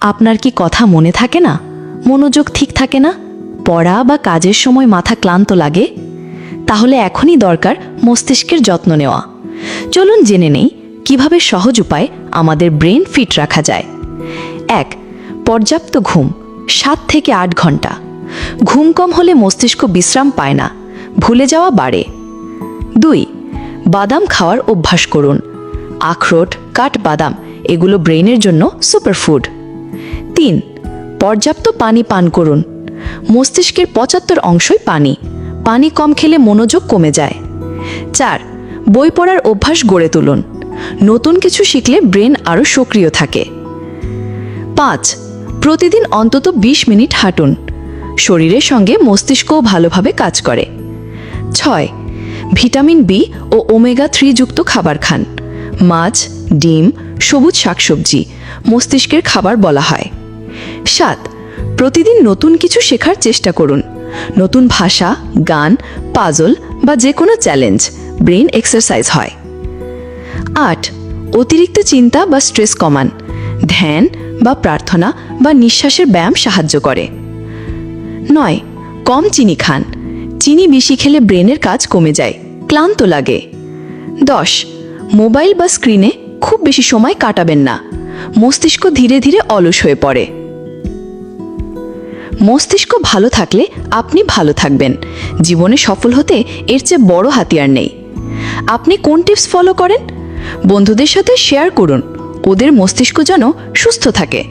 আপনার কি কথা মনে থাকে না? মনোযোগ ঠিক থাকে না? পড়া বা কাজের সময় মাথা ক্লান্ত লাগে? তাহলে এখনই দরকার মস্তিষ্কের যত্ন নেওয়া। চলুন জেনে নেই, কীভাবে সহজ উপায় আমাদের ব্রেন ফিট রাখা যায়। এক, পর্যাপ্ত ঘুম, সাত থেকে আট ঘণ্টা। ঘুম কম হলে মস্তিষ্ক বিশ্রাম পায় না, ভুলে যাওয়া বাড়ে। দুই, বাদাম খাওয়ার অভ্যাস করুন। আখরোট, কাঠ বাদাম, এগুলো ব্রেনের জন্য সুপারফুড তিন পর্যাপ্ত পানি পান করুন। মস্তিষ্কের পঁচাত্তর অংশই পানি। পানি কম খেলে মনোযোগ কমে যায়। চার, বই পড়ার অভ্যাস গড়ে তুলুন। নতুন কিছু শিখলে ব্রেন আরও সক্রিয় থাকে। পাঁচ, প্রতিদিন অন্তত ২০ মিনিট হাঁটুন। শরীরের সঙ্গে মস্তিষ্কও ভালোভাবে কাজ করে। ছয়, ভিটামিন বি ও ওমেগা থ্রি যুক্ত খাবার খান। মাছ, ডিম, সবুজ শাকসবজি, মস্তিষ্কের খাবার বলা হয়। সাত প্রতিদিন নতুন কিছু শেখার চেষ্টা করুন। নতুন ভাষা, গান, পাজল বা যে কোনো চ্যালেঞ্জ ব্রেন এক্সারসাইজ হয়। আট, অতিরিক্ত চিন্তা বা স্ট্রেস কমান। ধ্যান বা প্রার্থনা বা নিঃশ্বাসের ব্যায়াম সাহায্য করে। নয়, কম চিনি খান। চিনি বেশি খেলে ব্রেনের কাজ কমে যায়, ক্লান্ত লাগে। দশ, মোবাইল বা স্ক্রিনে খুব বেশি সময় কাটাবেন না। মস্তিষ্ক ধীরে ধীরে অলস হয়ে পড়ে। মস্তিষ্ক ভালো থাকলে আপনি ভালো থাকবেন। জীবনে সফল হতে এর চেয়ে বড় হাতিয়ার নেই। আপনি কোন টিপস ফলো করেন? বন্ধুদের সাথে শেয়ার করুন। ওদের মস্তিষ্ক যেন সুস্থ থাকে।